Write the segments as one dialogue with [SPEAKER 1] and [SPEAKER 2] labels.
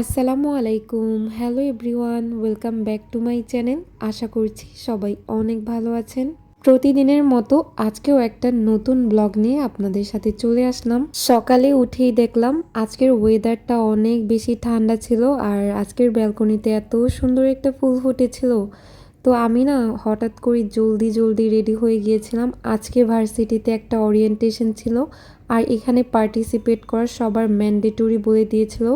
[SPEAKER 1] আসসালামু আলাইকুম। Hello everyone welcome back to my channel আশা করছি সবাই অনেক ভালো আছেন। প্রতিদিনের মতো আজকেও একটা নতুন ব্লগ নিয়ে আপনাদের সাথে চলে আসলাম। সকালে উঠেই দেখলাম আজকের ওয়েদারটা অনেক বেশি ঠান্ডা ছিল আর আজকের ব্যালকনিতে এত সুন্দর একটা ফুল ফুটেছিল। তো আমি না হঠাৎ করে জলদি জলদি রেডি হয়ে গিয়েছিলাম। আজকে ভার্সিটিতে একটা ওরিয়েন্টেশন ছিল। আর এখানে পার্টিসিপেট করা সবার ম্যান্ডেটরি বলে দিয়েছিল।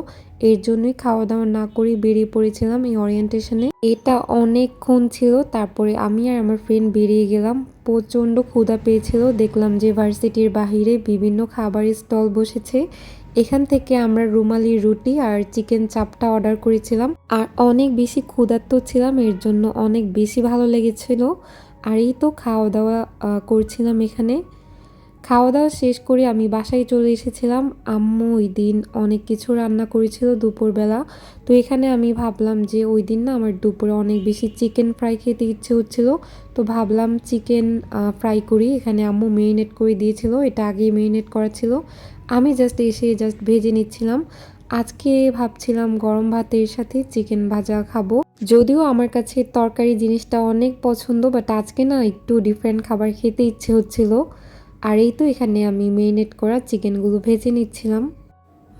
[SPEAKER 1] এর জন্যই খাওয়া দাওয়া না করে বেরিয়ে পড়েছিলাম এই ওরিয়েন্টেশনে এটা অনেকক্ষণ ছিল, তারপরে আমি আর আমার ফ্রেন্ড বেরিয়ে গেলাম। প্রচণ্ড ক্ষুধা পেয়েছিল, দেখলাম যে ভার্সিটির বাহিরে বিভিন্ন খাবারের স্টল বসেছে। এখান থেকে আমরা রুমালি রুটি আর চিকেন চাপটা অর্ডার করেছিলাম। আর অনেক বেশি ক্ষুধার্ত ছিলাম, এর জন্য অনেক বেশি ভালো লেগেছিল। আর এই তো খাওয়া দাওয়া করছিলাম এখানে। খাওয়া দাওয়া শেষ করে আমি বাসায় চলে এসেছিলাম। আম্মু ওই দিন অনেক কিছু রান্না করেছিল দুপুরবেলা। তো এখানে আমি ভাবলাম যে ওই দিন না আমার দুপুরে অনেক বেশি চিকেন ফ্রাই খেতে ইচ্ছে হচ্ছিল। তো ভাবলাম চিকেন ফ্রাই করি। এখানে আম্মু মেরিনেট করে দিয়েছিল। এটা আগেই মেরিনেট করা ছিল। আমি জাস্ট এসে জাস্ট ভেজে নিচ্ছিলাম। আজকে ভাবছিলাম গরম ভাতের সাথে চিকেন ভাজা খাব। যদিও আমার কাছে তরকারি জিনিসটা অনেক পছন্দ বাট আজকে না একটু ডিফারেন্ট খাবার খেতে ইচ্ছে হচ্ছিল। আর এই তো এখানে আমি মেরিনেট করা চিকেনগুলো ভেজে নিচ্ছিলাম।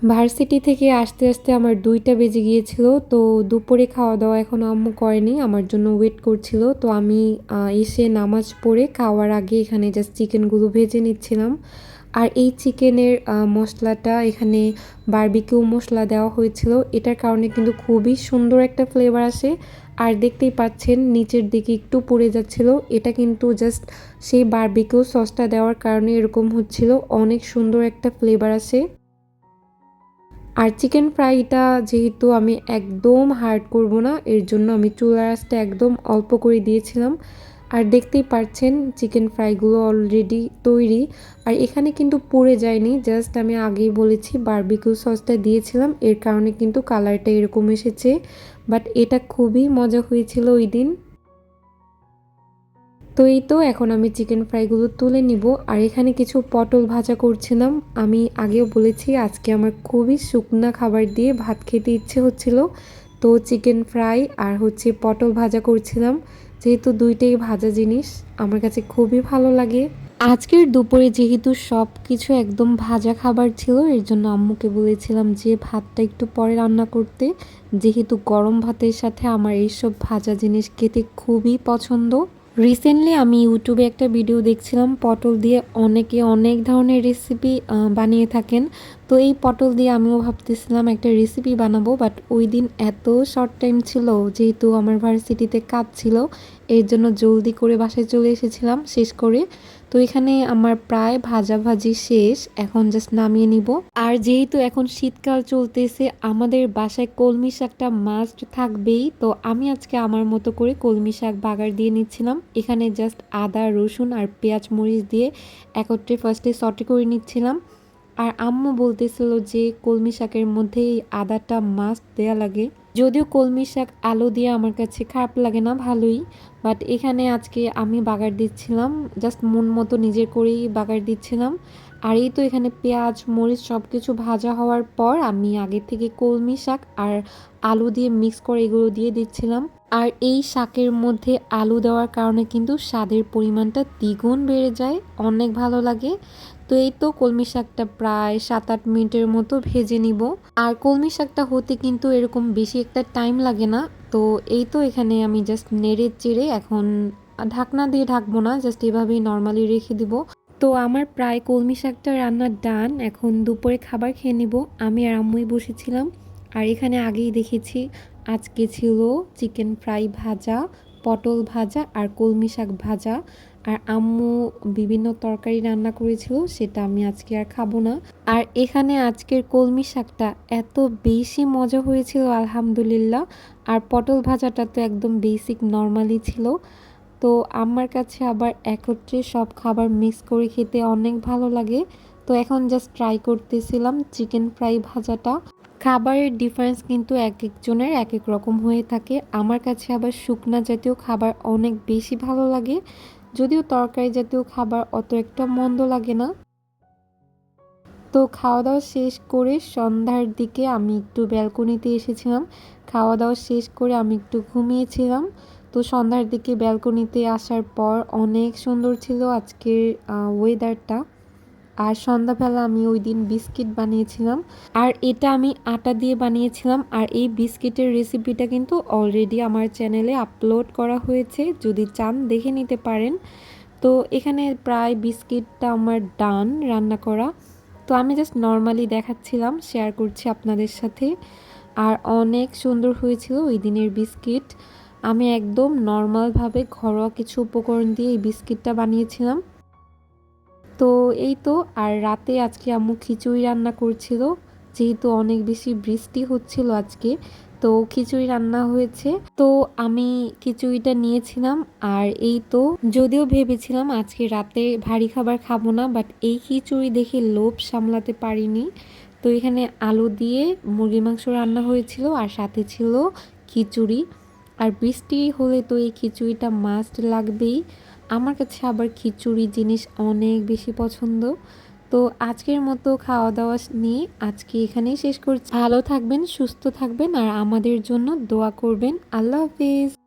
[SPEAKER 1] ভার্সিটি থেকে আসতে আসতে আমার দুইটা বেজে গিয়েছিল, তো দুপুরে খাওয়া দাওয়া এখনও আম্মু করেনি, আমার জন্য ওয়েট করছিল। তো আমি এসে নামাজ পড়ে খাওয়ার আগে এখানে জাস্ট চিকেনগুলো ভেজে নিচ্ছিলাম। আর এই চিকেনের মশলাটা এখানে বারবিকিউ মশলা দেওয়া হয়েছিল, এটার কারণে কিন্তু খুবই সুন্দর একটা ফ্লেভার আসে। আর দেখতেই পাচ্ছেন, নিচের দিকে একটু পড়ে যাচ্ছিল। এটা কিন্তু জাস্ট সেই বারবিকিউ সসটা দেওয়ার কারণে এরকম হচ্ছিল। অনেক সুন্দর একটা ফ্লেভার আসে আর চিকেন ফ্রাইটা যেহেতু আমি একদম হার্ড করব না, এর জন্য আমি চুলার আঁচটা একদম অল্প করে দিয়েছিলাম। আর দেখতেই পাচ্ছেন চিকেন ফ্রাইগুলো অলরেডি তৈরি। আর এখানে কিন্তু পুড়ে যায়নি জাস্ট আমি আগেই বলেছি বারবিকিউ সসটা দিয়েছিলাম। এর কারণে কিন্তু কালারটা এরকম এসেছে। বাট এটা খুবই মজা হয়েছিল ওই দিন। তো এই তো, এখন আমি চিকেন ফ্রাইগুলো তুলে নিব। আর এখানে কিছু পটল ভাজা করছিলাম। আমি আগেও বলেছি, আজকে আমার খুবই শুকনা খাবার দিয়ে ভাত খেতে ইচ্ছে হচ্ছিল। তো চিকেন ফ্রাই আর হচ্ছে পটল ভাজা করছিলাম। যেহেতু দুইটাই ভাজা জিনিস, আমার কাছে খুবই ভালো লাগে। আজকের দুপুরে যেহেতু সব কিছু একদম ভাজা খাবার ছিল, এর জন্য আম্মুকে বলেছিলাম যে ভাতটা একটু পরে রান্না করতে। যেহেতু গরম ভাতের সাথে আমার এইসব ভাজা জিনিস খেতে খুবই পছন্দ। রিসেন্টলি আমি ইউটিউবে একটা ভিডিও দেখছিলাম, পটল দিয়ে অনেকে অনেক ধরনের রেসিপি বানিয়ে থাকেন। তো এই পটল দিয়ে আমিও ভাবতেছিলাম একটা রেসিপি বানাবো বাট ওই দিন এত শর্ট টাইম ছিল যেহেতু আমার ভার্সিটিতে কাজ ছিল, এর জন্য জলদি করে বাসায় চলে এসেছিলাম শেষ করে। তো এখানে আমার প্রায় ভাজাভাজি শেষ, এখন জাস্ট নামিয়ে নিব। আর যেহেতু এখন শীতকাল চলতেছে, আমাদের বাসায় কলমি শাকটা মাস্ট থাকবেই, তো আমি আজকে আমার মতো করে কলমি শাক বাগার দিয়ে নিচ্ছিলাম। এখানে জাস্ট আদা, রসুন আর পেঁয়াজ মরিচ দিয়ে একত্রে ফার্স্টে সটে করে নিচ্ছিলাম। আর আম্মু বলতেছিল যে কলমি শাকের মধ্যে এই আদাটা মাস্ট দেয়া লাগে। যদিও কলমি শাক আলু দিয়ে আমার কাছে খারাপ লাগে না, ভালোই। বাট এখানে আজকে আমি বাগার দিচ্ছিলাম জাস্ট মন মতো নিজের করেই বাগার দিচ্ছিলাম। আর এই তো এখানে পেঁয়াজ, মরিচ সব কিছু ভাজা হওয়ার পর আমি আগে থেকে কলমি শাক আর আলু দিয়ে মিক্স করে এগুলো দিয়ে দিচ্ছিলাম। আর এই শাকের মধ্যে আলু দেওয়ার কারণে কিন্তু স্বাদের পরিমাণটা দ্বিগুণ বেড়ে যায়, অনেক ভালো লাগে। তো এই তো কলমি শাকটা প্রায় সাত আট মিনিটের মতো ভেজে নিব। আর কলমি শাকটা হতে কিন্তু এরকম বেশি একটা টাইম লাগে না। তো এই তো এখানে আমি জাস্ট নেড়ে চেড়ে এখন ঢাকনা দিয়ে ঢাকবো না জাস্ট এভাবেই নর্মালি রেখে দিব। তো আমার প্রায় কলমি শাকটা রান্নার ডান এখন দুপুরে খাবার খেয়ে নিব। আমি আর আম্মুই বসেছিলাম। আর এখানে আগেই দেখেছি আজকে ছিল চিকেন ফ্রাই ভাজা, পটল ভাজা আর কলমি শাক ভাজা। আর আম্মু বিভিন্ন তরকারি রান্না করেছিল, সেটা আমি আজকে আর খাব না। আর এখানে আজকের কলমি শাকটা এত বেশি মজা হয়েছিল, আলহামদুলিল্লাহ। আর পটল ভাজাটা তো একদম বেসিক নর্মালি ছিল। তো আমার কাছে আবার একত্রে সব খাবার মিক্স করে খেতে অনেক ভালো লাগে। তো এখন জাস্ট ট্রাই করতেছিলাম চিকেন ফ্রাই ভাজাটা। খাবারের ডিফারেন্স কিন্তু এক একজনের এক এক রকম হয়ে থাকে। আমার কাছে আবার শুকনা জাতীয় খাবার অনেক বেশি ভালো লাগে, যদিও তরকারি জাতীয় খাবার অত একটা মন্দ লাগে না। তো খাওয়া দাওয়া শেষ করে সন্ধ্যার দিকে আমি একটু ব্যালকনিতে এসেছিলাম। খাওয়া দাওয়া শেষ করে আমি একটু ঘুমিয়েছিলাম। তো সন্ধ্যার দিকে ব্যালকনিতে আসার পর অনেক সুন্দর ছিল আজকের ওয়েদারটা আর সন্ধ্যাবেলা আমি ওই দিন বিস্কিট বানিয়েছিলাম। আর এটা আমি আটা দিয়ে বানিয়েছিলাম। আর এই বিস্কিটের রেসিপিটা কিন্তু অলরেডি আমার চ্যানেলে আপলোড করা হয়েছে। যদি চান দেখে নিতে পারেন। তো এখানে প্রায় বিস্কিটটা আমার ডান রান্না করা। তো আমি জাস্ট নর্মালি দেখাচ্ছিলাম শেয়ার করছি আপনাদের সাথে। আর অনেক সুন্দর হয়েছিল ওই দিনের বিস্কিট। আমি একদম নর্মালভাবে ঘরোয়া কিছু উপকরণ দিয়ে এই বিস্কিটটা বানিয়েছিলাম। তো এই তো, আর রাতে আজকে আম্মু খিচুড়ি রান্না করছিল, যেহেতু অনেক বেশি বৃষ্টি হচ্ছিল আজকে, তো খিচুড়ি রান্না হয়েছে। তো আমি খিচুড়িটা নিয়েছিলাম, আর এই তো যদিও ভেবেছিলাম আজকে রাতে ভারী খাবার খাব না বাট এই খিচুড়ি দেখে লোভ সামলাতে পারিনি। তো এখানে আলু দিয়ে মুরগি মাংস রান্না হয়েছিল, আর সাথে ছিল খিচুড়ি। আর বৃষ্টি হলে তো এই খিচুড়িটা মাস্ট লাগবেই। আমার কাছে আবার খিচুড়ি জিনিস অনেক বেশি পছন্দ। তো আজকের মতো খাওয়া দাওয়া নিয়ে আজকে এখানেই শেষ করছি। ভালো থাকবেন, সুস্থ থাকবেন আর আমাদের জন্য দোয়া করবেন। আল্লাহ হাফিজ।